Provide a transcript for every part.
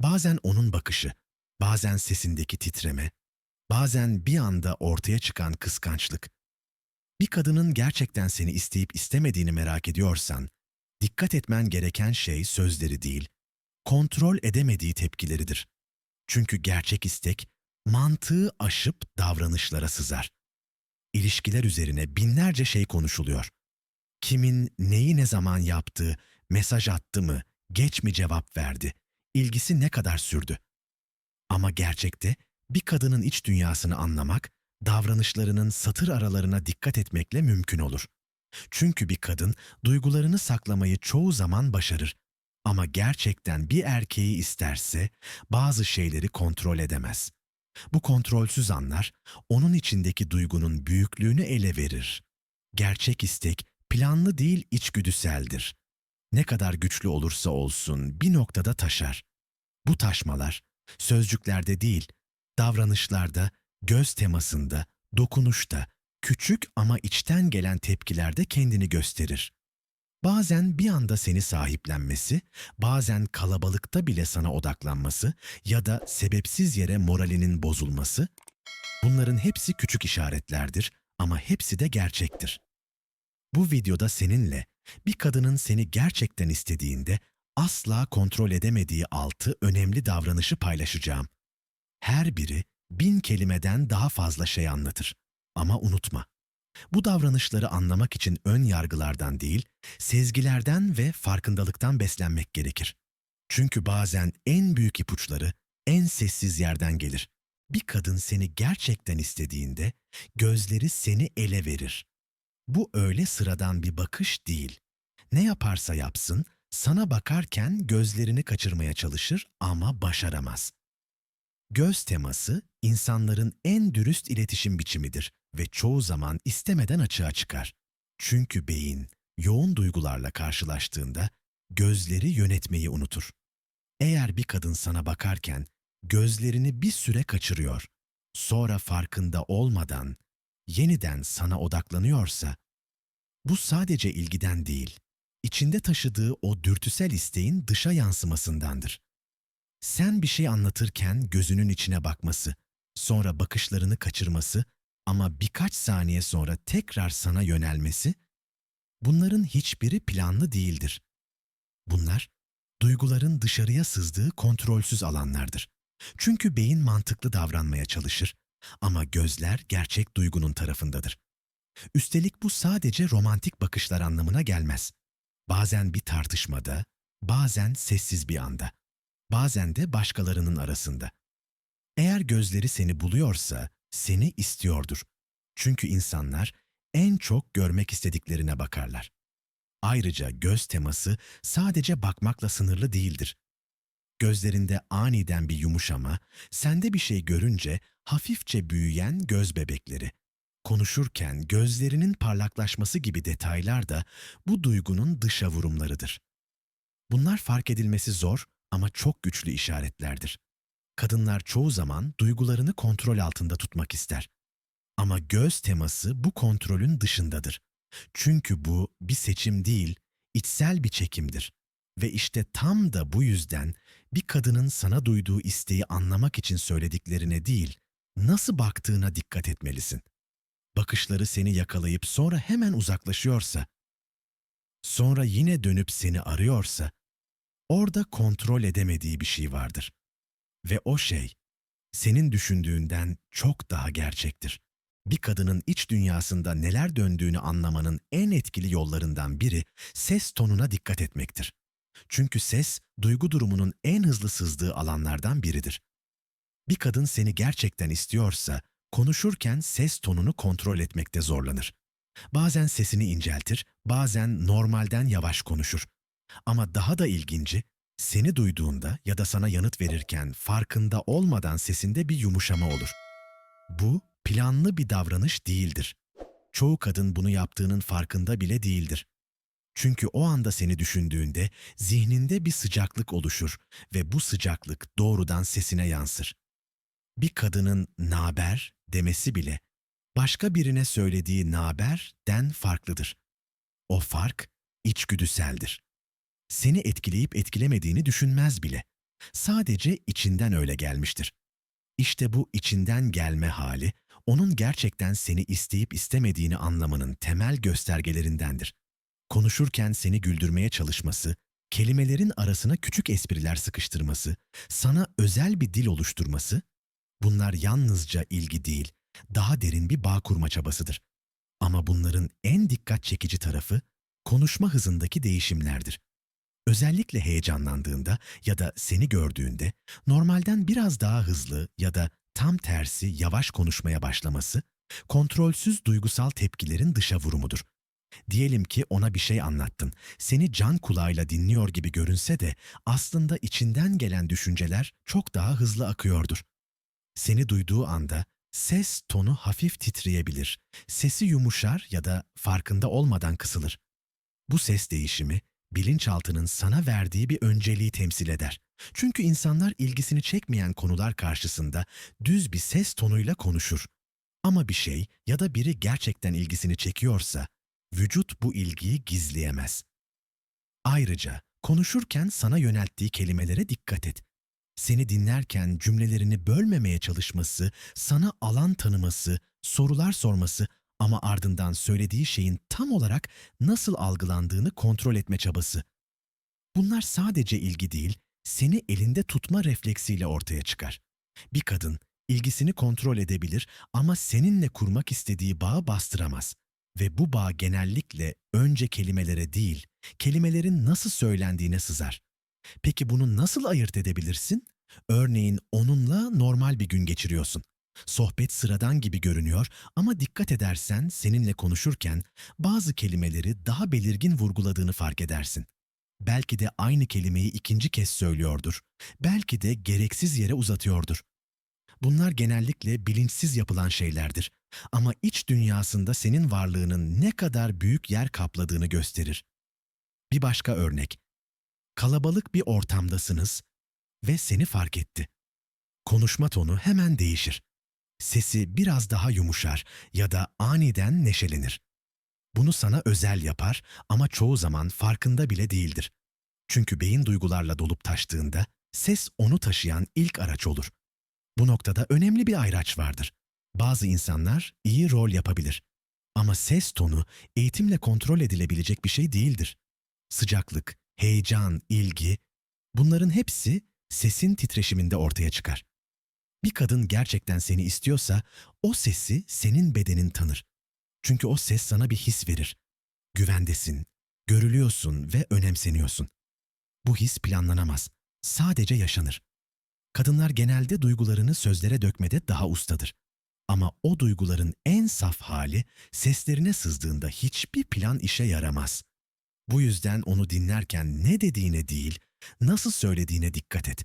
Bazen onun bakışı, bazen sesindeki titreme, bazen bir anda ortaya çıkan kıskançlık. Bir kadının gerçekten seni isteyip istemediğini merak ediyorsan, dikkat etmen gereken şey sözleri değil, kontrol edemediği tepkileridir. Çünkü gerçek istek, mantığı aşıp davranışlara sızar. İlişkiler üzerine binlerce şey konuşuluyor. Kimin neyi ne zaman yaptığı, mesaj attı mı, geç mi cevap verdi, ilgisi ne kadar sürdü. Ama gerçekte bir kadının iç dünyasını anlamak, davranışlarının satır aralarına dikkat etmekle mümkün olur. Çünkü bir kadın duygularını saklamayı çoğu zaman başarır. Ama gerçekten bir erkeği isterse bazı şeyleri kontrol edemez. Bu kontrolsüz anlar onun içindeki duygunun büyüklüğünü ele verir. Gerçek istek planlı değil içgüdüseldir. Ne kadar güçlü olursa olsun bir noktada taşar. Bu taşmalar sözcüklerde değil, davranışlarda, göz temasında, dokunuşta, küçük ama içten gelen tepkilerde kendini gösterir. Bazen bir anda seni sahiplenmesi, bazen kalabalıkta bile sana odaklanması ya da sebepsiz yere moralinin bozulması, bunların hepsi küçük işaretlerdir ama hepsi de gerçektir. Bu videoda seninle bir kadının seni gerçekten istediğinde asla kontrol edemediği altı önemli davranışı paylaşacağım. Her biri bin kelimeden daha fazla şey anlatır. Ama unutma, bu davranışları anlamak için ön yargılardan değil, sezgilerden ve farkındalıktan beslenmek gerekir. Çünkü bazen en büyük ipuçları en sessiz yerden gelir. Bir kadın seni gerçekten istediğinde gözleri seni ele verir. Bu öyle sıradan bir bakış değil. Ne yaparsa yapsın, sana bakarken gözlerini kaçırmaya çalışır ama başaramaz. Göz teması insanların en dürüst iletişim biçimidir ve çoğu zaman istemeden açığa çıkar. Çünkü beyin yoğun duygularla karşılaştığında gözleri yönetmeyi unutur. Eğer bir kadın sana bakarken gözlerini bir süre kaçırıyor, sonra farkında olmadan yeniden sana odaklanıyorsa, bu sadece ilgiden değil, içinde taşıdığı o dürtüsel isteğin dışa yansımasındandır. Sen bir şey anlatırken gözünün içine bakması, sonra bakışlarını kaçırması ama birkaç saniye sonra tekrar sana yönelmesi, bunların hiçbiri planlı değildir. Bunlar, duyguların dışarıya sızdığı kontrolsüz alanlardır. Çünkü beyin mantıklı davranmaya çalışır ama gözler gerçek duygunun tarafındadır. Üstelik bu sadece romantik bakışlar anlamına gelmez. Bazen bir tartışmada, bazen sessiz bir anda, bazen de başkalarının arasında. Eğer gözleri seni buluyorsa seni istiyordur. Çünkü insanlar en çok görmek istediklerine bakarlar. Ayrıca göz teması sadece bakmakla sınırlı değildir. Gözlerinde aniden bir yumuşama, sende bir şey görünce hafifçe büyüyen göz bebekleri, konuşurken gözlerinin parlaklaşması gibi detaylar da bu duygunun dışa vurumlarıdır. Bunlar fark edilmesi zor ama çok güçlü işaretlerdir. Kadınlar çoğu zaman duygularını kontrol altında tutmak ister. Ama göz teması bu kontrolün dışındadır. Çünkü bu bir seçim değil, içsel bir çekimdir. Ve işte tam da bu yüzden bir kadının sana duyduğu isteği anlamak için söylediklerine değil, nasıl baktığına dikkat etmelisin. Bakışları seni yakalayıp sonra hemen uzaklaşıyorsa, sonra yine dönüp seni arıyorsa, orada kontrol edemediği bir şey vardır. Ve o şey, senin düşündüğünden çok daha gerçektir. Bir kadının iç dünyasında neler döndüğünü anlamanın en etkili yollarından biri ses tonuna dikkat etmektir. Çünkü ses, duygu durumunun en hızlı sızdığı alanlardan biridir. Bir kadın seni gerçekten istiyorsa, konuşurken ses tonunu kontrol etmekte zorlanır. Bazen sesini inceltir, bazen normalden yavaş konuşur. Ama daha da ilginci, seni duyduğunda ya da sana yanıt verirken farkında olmadan sesinde bir yumuşama olur. Bu planlı bir davranış değildir. Çoğu kadın bunu yaptığının farkında bile değildir. Çünkü o anda seni düşündüğünde zihninde bir sıcaklık oluşur ve bu sıcaklık doğrudan sesine yansır. Bir kadının naber demesi bile başka birine söylediği naber den farklıdır. O fark içgüdüseldir. Seni etkileyip etkilemediğini düşünmez bile. Sadece içinden öyle gelmiştir. İşte bu içinden gelme hali, onun gerçekten seni isteyip istemediğini anlamanın temel göstergelerindendir. Konuşurken seni güldürmeye çalışması, kelimelerin arasına küçük espriler sıkıştırması, sana özel bir dil oluşturması, bunlar yalnızca ilgi değil, daha derin bir bağ kurma çabasıdır. Ama bunların en dikkat çekici tarafı konuşma hızındaki değişimlerdir. Özellikle heyecanlandığında ya da seni gördüğünde normalden biraz daha hızlı ya da tam tersi yavaş konuşmaya başlaması, kontrolsüz duygusal tepkilerin dışa vurumudur. Diyelim ki ona bir şey anlattın. Seni can kulağıyla dinliyor gibi görünse de aslında içinden gelen düşünceler çok daha hızlı akıyordur. Seni duyduğu anda ses tonu hafif titreyebilir. Sesi yumuşar ya da farkında olmadan kısılır. Bu ses değişimi bilinçaltının sana verdiği bir önceliği temsil eder. Çünkü insanlar ilgisini çekmeyen konular karşısında düz bir ses tonuyla konuşur. Ama bir şey ya da biri gerçekten ilgisini çekiyorsa vücut bu ilgiyi gizleyemez. Ayrıca konuşurken sana yönelttiği kelimelere dikkat et. Seni dinlerken cümlelerini bölmemeye çalışması, sana alan tanıması, sorular sorması ama ardından söylediği şeyin tam olarak nasıl algılandığını kontrol etme çabası. Bunlar sadece ilgi değil, seni elinde tutma refleksiyle ortaya çıkar. Bir kadın ilgisini kontrol edebilir ama seninle kurmak istediği bağı bastıramaz. Ve bu bağ genellikle önce kelimelere değil, kelimelerin nasıl söylendiğine sızar. Peki bunu nasıl ayırt edebilirsin? Örneğin onunla normal bir gün geçiriyorsun. Sohbet sıradan gibi görünüyor ama dikkat edersen seninle konuşurken bazı kelimeleri daha belirgin vurguladığını fark edersin. Belki de aynı kelimeyi ikinci kez söylüyordur. Belki de gereksiz yere uzatıyordur. Bunlar genellikle bilinçsiz yapılan şeylerdir. Ama iç dünyasında senin varlığının ne kadar büyük yer kapladığını gösterir. Bir başka örnek. Kalabalık bir ortamdasınız ve seni fark etti. Konuşma tonu hemen değişir. Sesi biraz daha yumuşar ya da aniden neşelenir. Bunu sana özel yapar ama çoğu zaman farkında bile değildir. Çünkü beyin duygularla dolup taştığında ses onu taşıyan ilk araç olur. Bu noktada önemli bir ayraç vardır. Bazı insanlar iyi rol yapabilir. Ama ses tonu eğitimle kontrol edilebilecek bir şey değildir. Sıcaklık, heyecan, ilgi bunların hepsi sesin titreşiminde ortaya çıkar. Bir kadın gerçekten seni istiyorsa o sesi senin bedenin tanır. Çünkü o ses sana bir his verir. Güvendesin, görülüyorsun ve önemseniyorsun. Bu his planlanamaz. Sadece yaşanır. Kadınlar genelde duygularını sözlere dökmede daha ustadır. Ama o duyguların en saf hali seslerine sızdığında hiçbir plan işe yaramaz. Bu yüzden onu dinlerken ne dediğine değil, nasıl söylediğine dikkat et.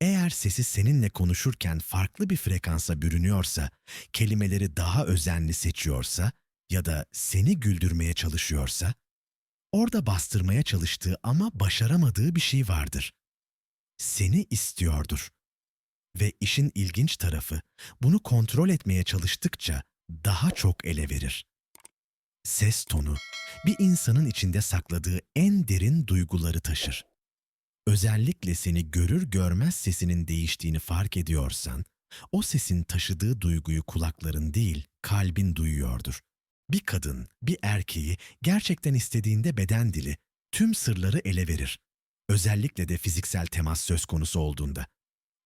Eğer sesi seninle konuşurken farklı bir frekansa bürünüyorsa, kelimeleri daha özenli seçiyorsa ya da seni güldürmeye çalışıyorsa, orada bastırmaya çalıştığı ama başaramadığı bir şey vardır. Seni istiyordur. Ve işin ilginç tarafı, bunu kontrol etmeye çalıştıkça daha çok ele verir. Ses tonu, bir insanın içinde sakladığı en derin duyguları taşır. Özellikle seni görür görmez sesinin değiştiğini fark ediyorsan, o sesin taşıdığı duyguyu kulakların değil, kalbin duyuyordur. Bir kadın, bir erkeği gerçekten istediğinde beden dili, tüm sırları ele verir. Özellikle de fiziksel temas söz konusu olduğunda.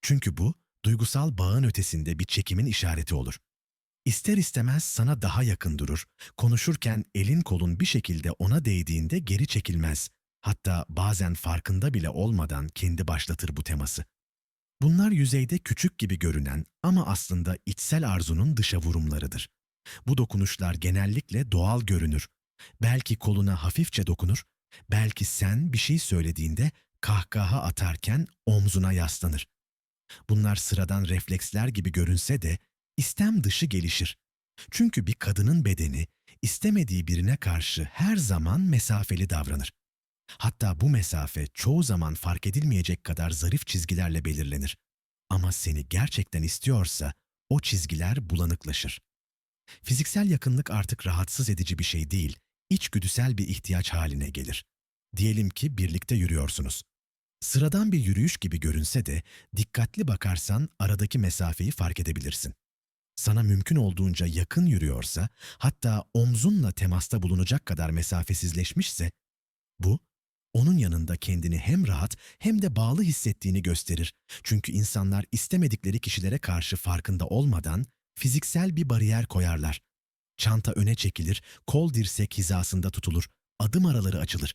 Çünkü bu, duygusal bağın ötesinde bir çekimin işareti olur. İster istemez sana daha yakın durur, konuşurken elin kolun bir şekilde ona değdiğinde geri çekilmez, hatta bazen farkında bile olmadan kendi başlatır bu teması. Bunlar yüzeyde küçük gibi görünen ama aslında içsel arzunun dışa vurumlarıdır. Bu dokunuşlar genellikle doğal görünür. Belki koluna hafifçe dokunur, belki sen bir şey söylediğinde kahkaha atarken omzuna yaslanır. Bunlar sıradan refleksler gibi görünse de istem dışı gelişir. Çünkü bir kadının bedeni istemediği birine karşı her zaman mesafeli davranır. Hatta bu mesafe çoğu zaman fark edilmeyecek kadar zarif çizgilerle belirlenir. Ama seni gerçekten istiyorsa o çizgiler bulanıklaşır. Fiziksel yakınlık artık rahatsız edici bir şey değil, içgüdüsel bir ihtiyaç haline gelir. Diyelim ki birlikte yürüyorsunuz. Sıradan bir yürüyüş gibi görünse de dikkatli bakarsan aradaki mesafeyi fark edebilirsin. Sana mümkün olduğunca yakın yürüyorsa, hatta omzunla temasta bulunacak kadar mesafesizleşmişse, bu onun yanında kendini hem rahat hem de bağlı hissettiğini gösterir. Çünkü insanlar istemedikleri kişilere karşı farkında olmadan fiziksel bir bariyer koyarlar. Çanta öne çekilir, kol dirsek hizasında tutulur, adım araları açılır.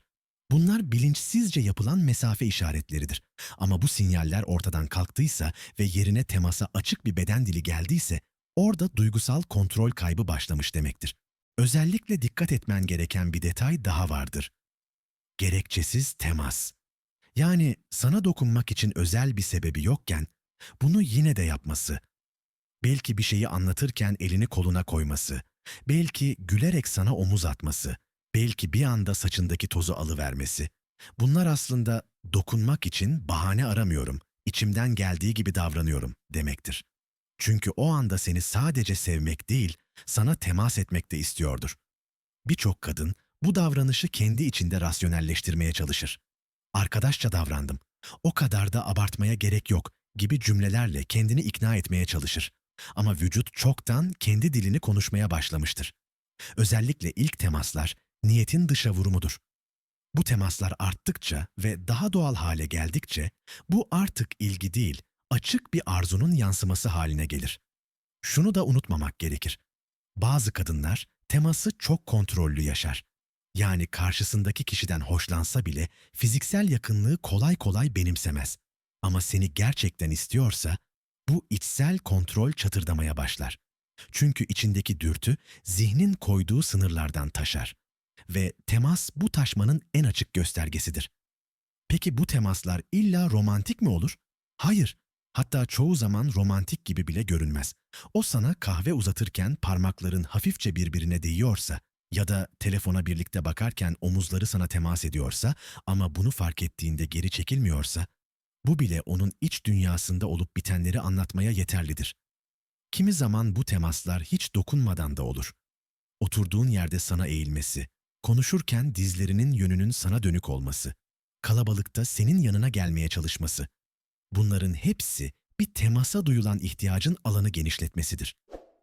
Bunlar bilinçsizce yapılan mesafe işaretleridir. Ama bu sinyaller ortadan kalktıysa ve yerine temasa açık bir beden dili geldiyse, orada duygusal kontrol kaybı başlamış demektir. Özellikle dikkat etmen gereken bir detay daha vardır. Gerekçesiz temas. Yani sana dokunmak için özel bir sebebi yokken, bunu yine de yapması. Belki bir şeyi anlatırken elini koluna koyması, belki gülerek sana omuz atması, belki bir anda saçındaki tozu alıvermesi. Bunlar aslında dokunmak için bahane aramıyorum, içimden geldiği gibi davranıyorum demektir. Çünkü o anda seni sadece sevmek değil, sana temas etmek de istiyordur. Birçok kadın bu davranışı kendi içinde rasyonelleştirmeye çalışır. Arkadaşça davrandım, o kadar da abartmaya gerek yok gibi cümlelerle kendini ikna etmeye çalışır. Ama vücut çoktan kendi dilini konuşmaya başlamıştır. Özellikle ilk temaslar niyetin dışa vurumudur. Bu temaslar arttıkça ve daha doğal hale geldikçe bu artık ilgi değil, açık bir arzunun yansıması haline gelir. Şunu da unutmamak gerekir. Bazı kadınlar teması çok kontrollü yaşar. Yani karşısındaki kişiden hoşlansa bile fiziksel yakınlığı kolay kolay benimsemez. Ama seni gerçekten istiyorsa bu içsel kontrol çatırdamaya başlar. Çünkü içindeki dürtü zihnin koyduğu sınırlardan taşar. Ve temas bu taşmanın en açık göstergesidir. Peki bu temaslar illa romantik mi olur? Hayır. Hatta çoğu zaman romantik gibi bile görünmez. O sana kahve uzatırken parmakların hafifçe birbirine değiyorsa ya da telefona birlikte bakarken omuzları sana temas ediyorsa ama bunu fark ettiğinde geri çekilmiyorsa, bu bile onun iç dünyasında olup bitenleri anlatmaya yeterlidir. Kimi zaman bu temaslar hiç dokunmadan da olur. Oturduğun yerde sana eğilmesi, konuşurken dizlerinin yönünün sana dönük olması, kalabalıkta senin yanına gelmeye çalışması. Bunların hepsi bir temasa duyulan ihtiyacın alanı genişletmesidir.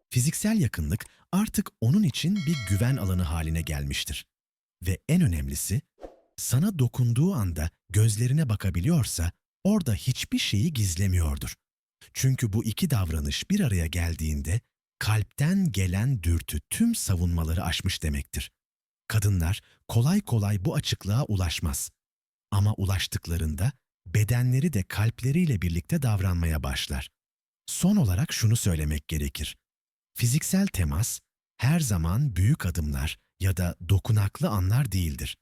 Fiziksel yakınlık artık onun için bir güven alanı haline gelmiştir. Ve en önemlisi, sana dokunduğu anda gözlerine bakabiliyorsa orada hiçbir şeyi gizlemiyordur. Çünkü bu iki davranış bir araya geldiğinde kalpten gelen dürtü tüm savunmaları aşmış demektir. Kadınlar kolay kolay bu açıklığa ulaşmaz. Ama ulaştıklarında bedenleri de kalpleriyle birlikte davranmaya başlar. Son olarak şunu söylemek gerekir. Fiziksel temas her zaman büyük adımlar ya da dokunaklı anlar değildir.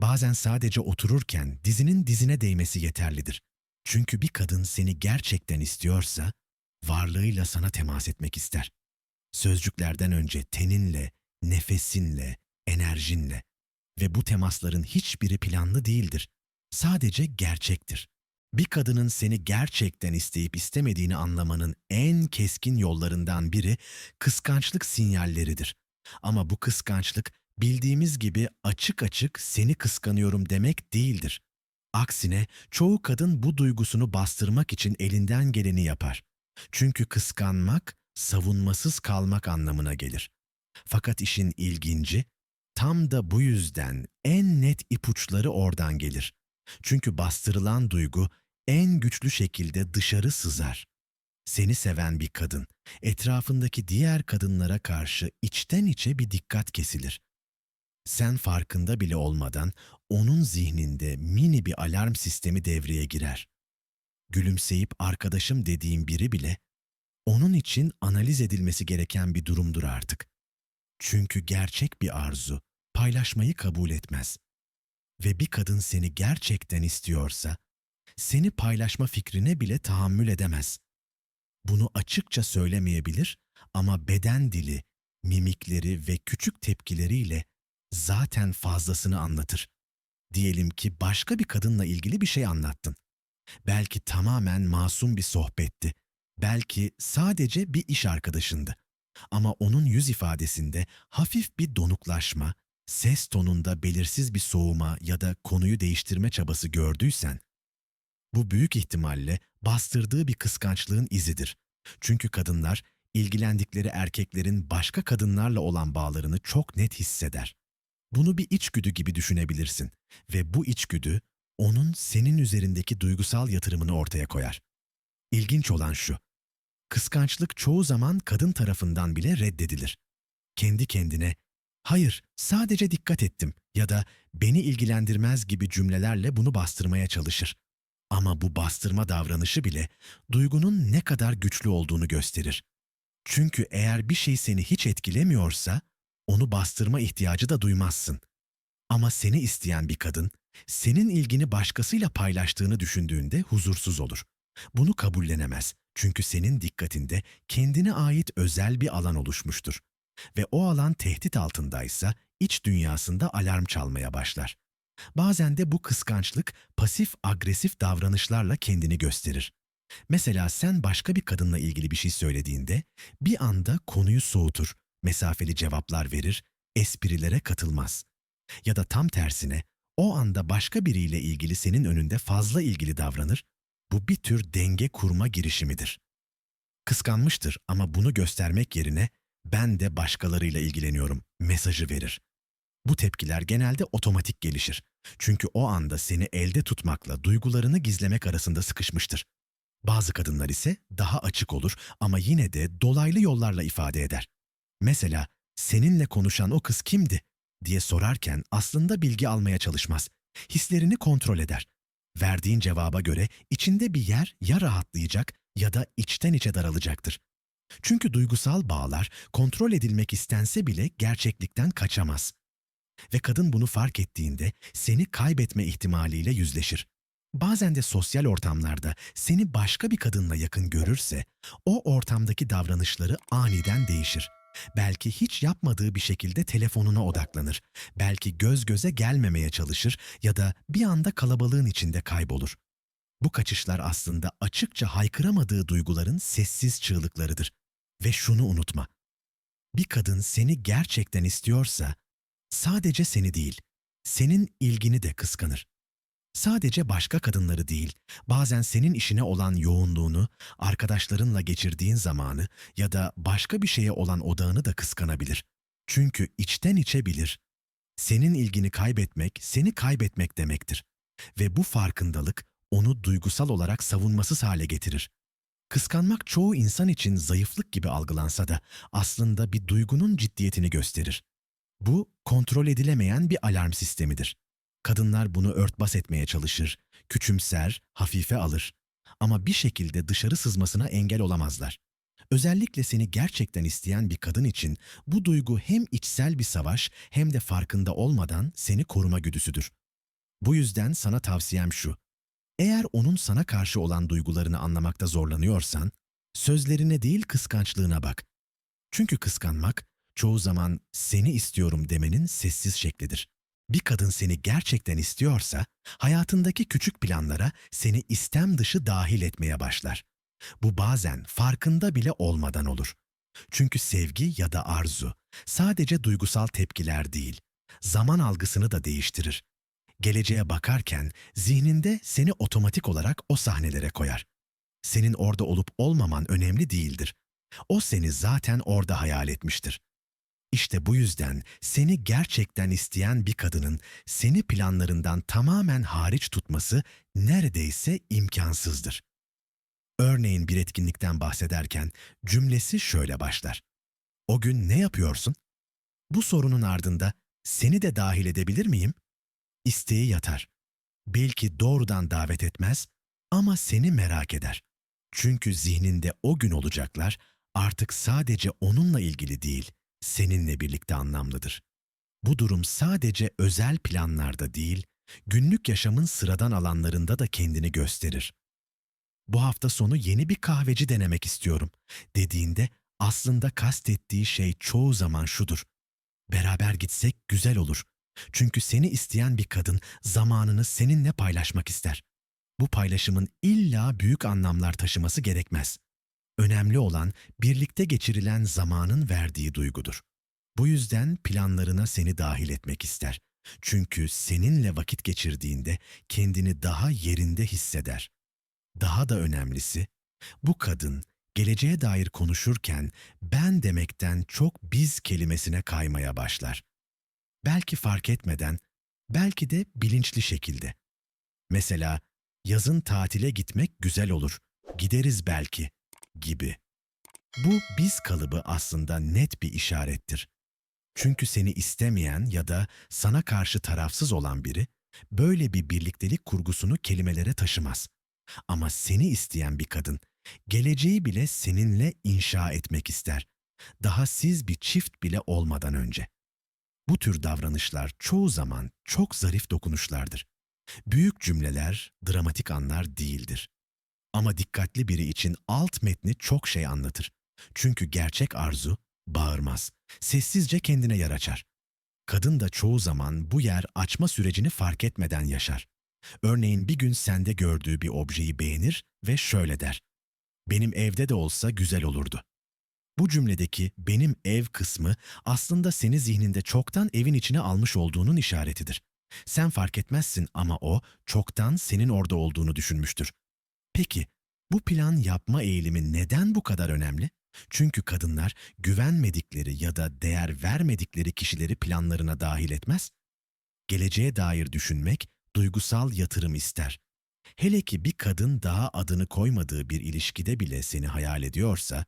Bazen sadece otururken dizinin dizine değmesi yeterlidir. Çünkü bir kadın seni gerçekten istiyorsa varlığıyla sana temas etmek ister. Sözcüklerden önce teninle, nefesinle, enerjinle ve bu temasların hiçbiri planlı değildir. Sadece gerçektir. Bir kadının seni gerçekten isteyip istemediğini anlamanın en keskin yollarından biri kıskançlık sinyalleridir. Ama bu kıskançlık bildiğimiz gibi açık açık seni kıskanıyorum demek değildir. Aksine çoğu kadın bu duygusunu bastırmak için elinden geleni yapar. Çünkü kıskanmak savunmasız kalmak anlamına gelir. Fakat işin ilginci tam da bu yüzden en net ipuçları oradan gelir. Çünkü bastırılan duygu en güçlü şekilde dışarı sızar. Seni seven bir kadın, etrafındaki diğer kadınlara karşı içten içe bir dikkat kesilir. Sen farkında bile olmadan onun zihninde mini bir alarm sistemi devreye girer. Gülümseyip arkadaşım dediğim biri bile onun için analiz edilmesi gereken bir durumdur artık. Çünkü gerçek bir arzu paylaşmayı kabul etmez. Ve bir kadın seni gerçekten istiyorsa seni paylaşma fikrine bile tahammül edemez. Bunu açıkça söylemeyebilir ama beden dili, mimikleri ve küçük tepkileriyle zaten fazlasını anlatır. Diyelim ki başka bir kadınla ilgili bir şey anlattın. Belki tamamen masum bir sohbetti. Belki sadece bir iş arkadaşındı. Ama onun yüz ifadesinde hafif bir donuklaşma, ses tonunda belirsiz bir soğuma ya da konuyu değiştirme çabası gördüysen, Bu büyük ihtimalle bastırdığı bir kıskançlığın izidir. Çünkü kadınlar ilgilendikleri erkeklerin başka kadınlarla olan bağlarını çok net hisseder. Bunu bir içgüdü gibi düşünebilirsin ve bu içgüdü onun senin üzerindeki duygusal yatırımını ortaya koyar. İlginç olan şu. Kıskançlık çoğu zaman kadın tarafından bile reddedilir. Kendi kendine "Hayır, sadece dikkat ettim." ya da "Beni ilgilendirmez." gibi cümlelerle bunu bastırmaya çalışır. Ama bu bastırma davranışı bile duygunun ne kadar güçlü olduğunu gösterir. Çünkü eğer bir şey seni hiç etkilemiyorsa, onu bastırma ihtiyacı da duymazsın. Ama seni isteyen bir kadın, senin ilgini başkasıyla paylaştığını düşündüğünde huzursuz olur. Bunu kabullenemez. Çünkü senin dikkatinde kendine ait özel bir alan oluşmuştur. Ve o alan tehdit altındaysa iç dünyasında alarm çalmaya başlar. Bazen de bu kıskançlık pasif agresif davranışlarla kendini gösterir. Mesela sen başka bir kadınla ilgili bir şey söylediğinde bir anda konuyu soğutur, mesafeli cevaplar verir, esprilere katılmaz. Ya da tam tersine o anda başka biriyle ilgili senin önünde fazla ilgili davranır, bu bir tür denge kurma girişimidir. Kıskanmıştır ama bunu göstermek yerine ben de başkalarıyla ilgileniyorum mesajı verir. Bu tepkiler genelde otomatik gelişir. Çünkü o anda seni elde tutmakla duygularını gizlemek arasında sıkışmıştır. Bazı kadınlar ise daha açık olur ama yine de dolaylı yollarla ifade eder. Mesela seninle konuşan o kız kimdi diye sorarken aslında bilgi almaya çalışmaz. Hislerini kontrol eder. Verdiğin cevaba göre içinde bir yer ya rahatlayacak ya da içten içe daralacaktır. Çünkü duygusal bağlar kontrol edilmek istense bile gerçeklikten kaçamaz. Ve kadın bunu fark ettiğinde seni kaybetme ihtimaliyle yüzleşir. Bazen de sosyal ortamlarda seni başka bir kadınla yakın görürse, o ortamdaki davranışları aniden değişir. Belki hiç yapmadığı bir şekilde telefonuna odaklanır. Belki göz göze gelmemeye çalışır ya da bir anda kalabalığın içinde kaybolur. Bu kaçışlar aslında açıkça haykıramadığı duyguların sessiz çığlıklarıdır. Ve şunu unutma. Bir kadın seni gerçekten istiyorsa sadece seni değil, senin ilgini de kıskanır. Sadece başka kadınları değil, bazen senin işine olan yoğunluğunu, arkadaşlarınla geçirdiğin zamanı ya da başka bir şeye olan odağını da kıskanabilir. Çünkü içten içe bilir. Senin ilgini kaybetmek, seni kaybetmek demektir. Ve bu farkındalık onu duygusal olarak savunmasız hale getirir. Kıskanmak çoğu insan için zayıflık gibi algılansa da aslında bir duygunun ciddiyetini gösterir. Bu kontrol edilemeyen bir alarm sistemidir. Kadınlar bunu örtbas etmeye çalışır, küçümser, hafife alır. Ama bir şekilde dışarı sızmasına engel olamazlar. Özellikle seni gerçekten isteyen bir kadın için bu duygu hem içsel bir savaş hem de farkında olmadan seni koruma güdüsüdür. Bu yüzden sana tavsiyem şu. Eğer onun sana karşı olan duygularını anlamakta zorlanıyorsan, sözlerine değil kıskançlığına bak. Çünkü kıskanmak çoğu zaman seni istiyorum demenin sessiz şeklidir. Bir kadın seni gerçekten istiyorsa, hayatındaki küçük planlara seni istem dışı dahil etmeye başlar. Bu bazen farkında bile olmadan olur. Çünkü sevgi ya da arzu sadece duygusal tepkiler değil, zaman algısını da değiştirir. Geleceğe bakarken zihninde seni otomatik olarak o sahnelere koyar. Senin orada olup olmaman önemli değildir. O seni zaten orada hayal etmiştir. İşte bu yüzden seni gerçekten isteyen bir kadının seni planlarından tamamen hariç tutması neredeyse imkansızdır. Örneğin bir etkinlikten bahsederken cümlesi şöyle başlar. O gün ne yapıyorsun? Bu sorunun ardında seni de dahil edebilir miyim? İsteği yatar. Belki doğrudan davet etmez ama seni merak eder. Çünkü zihninde o gün olacaklar artık sadece onunla ilgili değil, seninle birlikte anlamlıdır. Bu durum sadece özel planlarda değil, günlük yaşamın sıradan alanlarında da kendini gösterir. Bu hafta sonu yeni bir kahveci denemek istiyorum dediğinde aslında kastettiği şey çoğu zaman şudur. Beraber gitsek güzel olur. Çünkü seni isteyen bir kadın zamanını seninle paylaşmak ister. Bu paylaşımın illa büyük anlamlar taşıması gerekmez. Önemli olan birlikte geçirilen zamanın verdiği duygudur. Bu yüzden planlarına seni dahil etmek ister. Çünkü seninle vakit geçirdiğinde kendini daha yerinde hisseder. Daha da önemlisi, bu kadın geleceğe dair konuşurken ben demekten çok biz kelimesine kaymaya başlar. Belki fark etmeden, belki de bilinçli şekilde. Mesela yazın tatile gitmek güzel olur, gideriz belki gibi. Bu biz kalıbı aslında net bir işarettir. Çünkü seni istemeyen ya da sana karşı tarafsız olan biri böyle bir birliktelik kurgusunu kelimelere taşımaz. Ama seni isteyen bir kadın geleceği bile seninle inşa etmek ister. Daha siz bir çift bile olmadan önce. Bu tür davranışlar çoğu zaman çok zarif dokunuşlardır. Büyük cümleler, dramatik anlar değildir. Ama dikkatli biri için alt metni çok şey anlatır. Çünkü gerçek arzu bağırmaz. Sessizce kendine yer açar. Kadın da çoğu zaman bu yer açma sürecini fark etmeden yaşar. Örneğin bir gün sende gördüğü bir objeyi beğenir ve şöyle der. Benim evde de olsa güzel olurdu. Bu cümledeki benim ev kısmı aslında seni zihninde çoktan evin içine almış olduğunun işaretidir. Sen fark etmezsin ama o çoktan senin orada olduğunu düşünmüştür. Peki bu plan yapma eğilimi neden bu kadar önemli? Çünkü kadınlar güvenmedikleri ya da değer vermedikleri kişileri planlarına dahil etmez. Geleceğe dair düşünmek duygusal yatırım ister. Hele ki bir kadın daha adını koymadığı bir ilişkide bile seni hayal ediyorsa,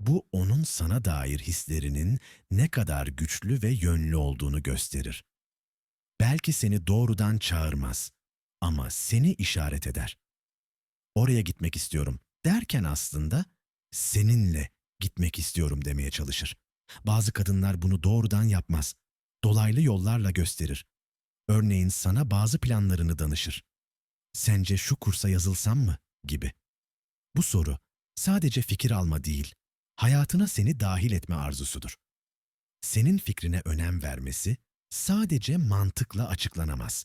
bu onun sana dair hislerinin ne kadar güçlü ve yönlü olduğunu gösterir. Belki seni doğrudan çağırmaz ama seni işaret eder. Oraya gitmek istiyorum derken aslında seninle gitmek istiyorum demeye çalışır. Bazı kadınlar bunu doğrudan yapmaz. Dolaylı yollarla gösterir. Örneğin sana bazı planlarını danışır. Sence şu kursa yazılsam mı? gibi. Bu soru sadece fikir alma değil, hayatına seni dahil etme arzusudur. Senin fikrine önem vermesi sadece mantıkla açıklanamaz.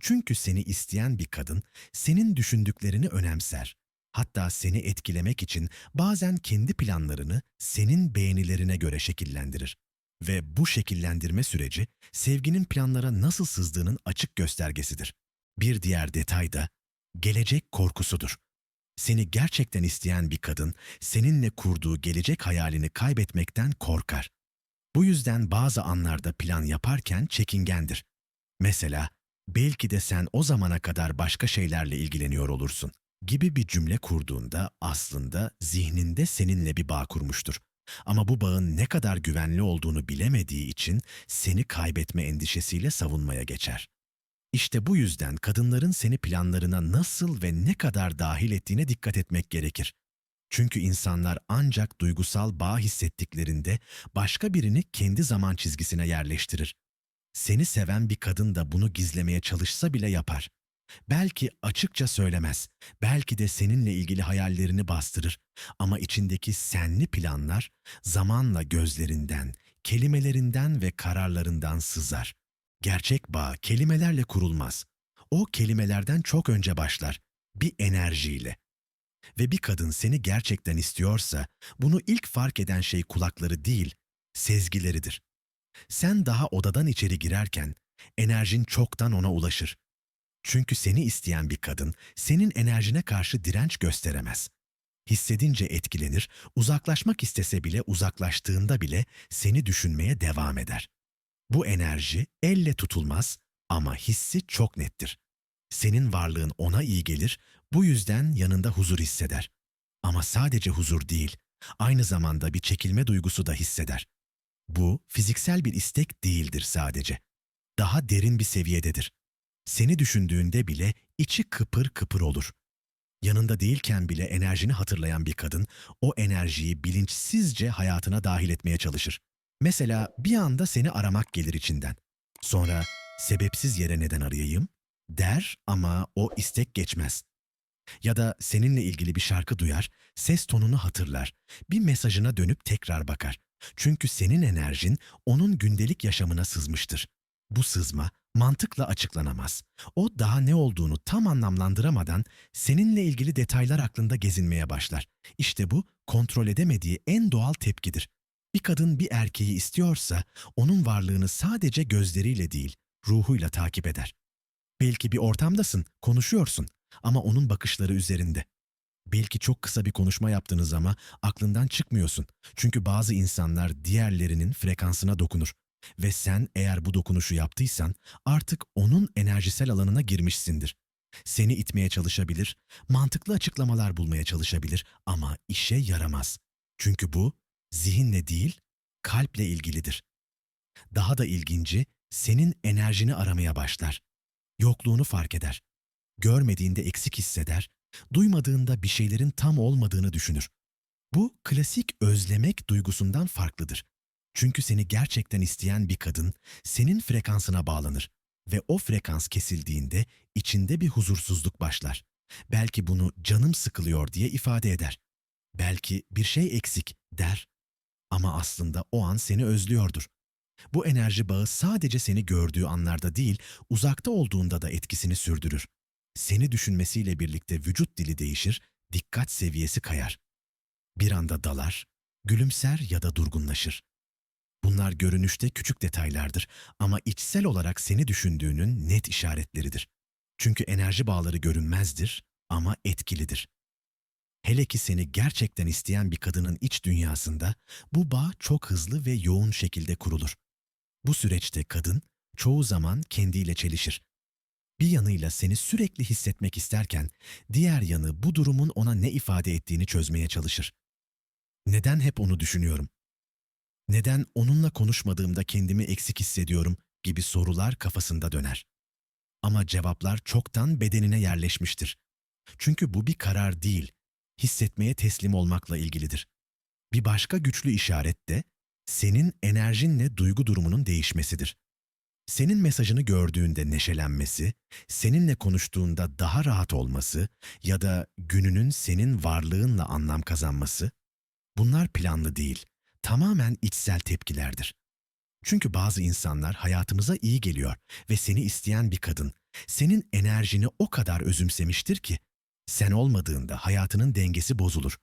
Çünkü seni isteyen bir kadın senin düşündüklerini önemser. Hatta seni etkilemek için bazen kendi planlarını senin beğenilerine göre şekillendirir. Ve bu şekillendirme süreci sevginin planlara nasıl sızdığının açık göstergesidir. Bir diğer detay da gelecek korkusudur. Seni gerçekten isteyen bir kadın seninle kurduğu gelecek hayalini kaybetmekten korkar. Bu yüzden bazı anlarda plan yaparken çekingendir. Mesela belki de sen o zamana kadar başka şeylerle ilgileniyor olursun gibi bir cümle kurduğunda aslında zihninde seninle bir bağ kurmuştur. Ama bu bağın ne kadar güvenli olduğunu bilemediği için seni kaybetme endişesiyle savunmaya geçer. İşte bu yüzden kadınların seni planlarına nasıl ve ne kadar dahil ettiğine dikkat etmek gerekir. Çünkü insanlar ancak duygusal bağ hissettiklerinde başka birini kendi zaman çizgisine yerleştirir. Seni seven bir kadın da bunu gizlemeye çalışsa bile yapar. Belki açıkça söylemez, belki de seninle ilgili hayallerini bastırır ama içindeki senli planlar zamanla gözlerinden, kelimelerinden ve kararlarından sızar. Gerçek bağ kelimelerle kurulmaz. O kelimelerden çok önce başlar, bir enerjiyle. Ve bir kadın seni gerçekten istiyorsa, bunu ilk fark eden şey kulakları değil, sezgileridir. Sen daha odadan içeri girerken, enerjin çoktan ona ulaşır. Çünkü seni isteyen bir kadın, senin enerjine karşı direnç gösteremez. Hissedince etkilenir, uzaklaşmak istese bile uzaklaştığında bile seni düşünmeye devam eder. Bu enerji elle tutulmaz ama hissi çok nettir. Senin varlığın ona iyi gelir, bu yüzden yanında huzur hisseder. Ama sadece huzur değil, aynı zamanda bir çekilme duygusu da hisseder. Bu fiziksel bir istek değildir sadece. Daha derin bir seviyededir. Seni düşündüğünde bile içi kıpır kıpır olur. Yanında değilken bile enerjini hatırlayan bir kadın o enerjiyi bilinçsizce hayatına dahil etmeye çalışır. Mesela bir anda seni aramak gelir içinden. Sonra sebepsiz yere neden arayayım der ama o istek geçmez. Ya da seninle ilgili bir şarkı duyar, ses tonunu hatırlar, bir mesajına dönüp tekrar bakar. Çünkü senin enerjin onun gündelik yaşamına sızmıştır. Bu sızma mantıkla açıklanamaz. O daha ne olduğunu tam anlamlandıramadan seninle ilgili detaylar aklında gezinmeye başlar. İşte bu kontrol edemediği en doğal tepkidir. Bir kadın bir erkeği istiyorsa onun varlığını sadece gözleriyle değil, ruhuyla takip eder. Belki bir ortamdasın, konuşuyorsun ama onun bakışları üzerinde. Belki çok kısa bir konuşma yaptınız ama aklından çıkmıyorsun. Çünkü bazı insanlar diğerlerinin frekansına dokunur. Ve sen eğer bu dokunuşu yaptıysan artık onun enerjisel alanına girmişsindir. Seni itmeye çalışabilir, mantıklı açıklamalar bulmaya çalışabilir ama işe yaramaz. Çünkü bu zihinle değil, kalple ilgilidir. Daha da ilginci, senin enerjini aramaya başlar. Yokluğunu fark eder. Görmediğinde eksik hisseder, duymadığında bir şeylerin tam olmadığını düşünür. Bu klasik özlemek duygusundan farklıdır. Çünkü seni gerçekten isteyen bir kadın senin frekansına bağlanır ve o frekans kesildiğinde içinde bir huzursuzluk başlar. Belki bunu canım sıkılıyor diye ifade eder. Belki bir şey eksik der ama aslında o an seni özlüyordur. Bu enerji bağı sadece seni gördüğü anlarda değil, uzakta olduğunda da etkisini sürdürür. Seni düşünmesiyle birlikte vücut dili değişir, dikkat seviyesi kayar. Bir anda dalar, gülümser ya da durgunlaşır. Bunlar görünüşte küçük detaylardır ama içsel olarak seni düşündüğünün net işaretleridir. Çünkü enerji bağları görünmezdir ama etkilidir. Hele ki seni gerçekten isteyen bir kadının iç dünyasında bu bağ çok hızlı ve yoğun şekilde kurulur. Bu süreçte kadın çoğu zaman kendiyle çelişir. Bir yanıyla seni sürekli hissetmek isterken diğer yanı bu durumun ona ne ifade ettiğini çözmeye çalışır. Neden hep onu düşünüyorum? Neden onunla konuşmadığımda kendimi eksik hissediyorum gibi sorular kafasında döner. Ama cevaplar çoktan bedenine yerleşmiştir. Çünkü bu bir karar değil, hissetmeye teslim olmakla ilgilidir. Bir başka güçlü işaret de senin enerjinle duygu durumunun değişmesidir. Senin mesajını gördüğünde neşelenmesi, seninle konuştuğunda daha rahat olması ya da gününün senin varlığınla anlam kazanması, bunlar planlı değil, tamamen içsel tepkilerdir. Çünkü bazı insanlar hayatımıza iyi geliyor ve seni isteyen bir kadın, senin enerjini o kadar özümsemiştir ki, sen olmadığında hayatının dengesi bozulur.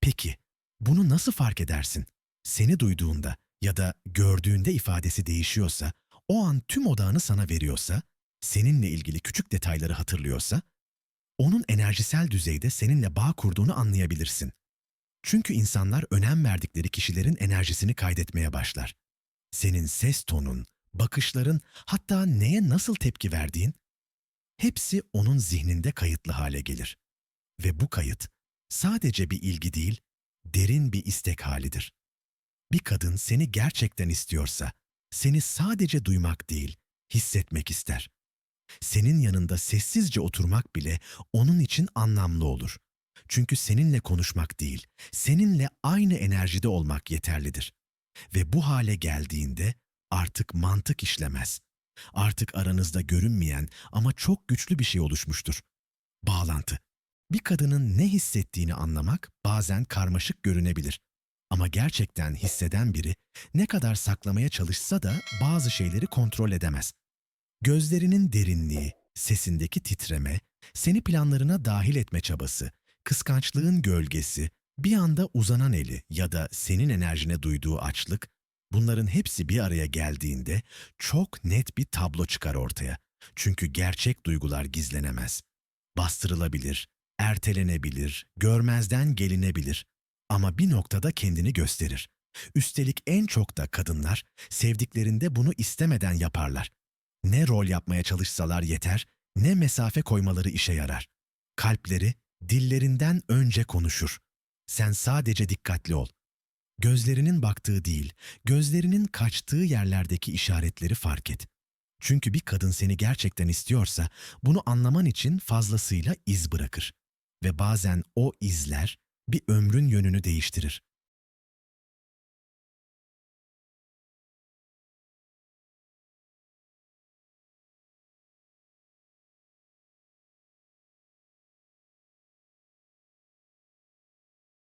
Peki, bunu nasıl fark edersin? Seni duyduğunda ya da gördüğünde ifadesi değişiyorsa, o an tüm odağını sana veriyorsa, seninle ilgili küçük detayları hatırlıyorsa, onun enerjisel düzeyde seninle bağ kurduğunu anlayabilirsin. Çünkü insanlar önem verdikleri kişilerin enerjisini kaydetmeye başlar. Senin ses tonun, bakışların, hatta neye nasıl tepki verdiğin, hepsi onun zihninde kayıtlı hale gelir. Ve bu kayıt sadece bir ilgi değil, derin bir istek halidir. Bir kadın seni gerçekten istiyorsa, seni sadece duymak değil, hissetmek ister. Senin yanında sessizce oturmak bile onun için anlamlı olur. Çünkü seninle konuşmak değil, seninle aynı enerjide olmak yeterlidir. Ve bu hale geldiğinde artık mantık işlemez. Artık aranızda görünmeyen ama çok güçlü bir şey oluşmuştur. Bağlantı. Bir kadının ne hissettiğini anlamak bazen karmaşık görünebilir. Ama gerçekten hisseden biri ne kadar saklamaya çalışsa da bazı şeyleri kontrol edemez. Gözlerinin derinliği, sesindeki titreme, seni planlarına dahil etme çabası, kıskançlığın gölgesi, bir anda uzanan eli ya da senin enerjine duyduğu açlık, bunların hepsi bir araya geldiğinde çok net bir tablo çıkar ortaya. Çünkü gerçek duygular gizlenemez. Bastırılabilir, ertelenebilir, görmezden gelinebilir ama bir noktada kendini gösterir. Üstelik en çok da kadınlar sevdiklerinde bunu istemeden yaparlar. Ne rol yapmaya çalışsalar yeter, ne mesafe koymaları işe yarar. Kalpleri dillerinden önce konuşur. Sen sadece dikkatli ol. Gözlerinin baktığı değil, gözlerinin kaçtığı yerlerdeki işaretleri fark et. Çünkü bir kadın seni gerçekten istiyorsa bunu anlaman için fazlasıyla iz bırakır. Ve bazen o izler bir ömrün yönünü değiştirir.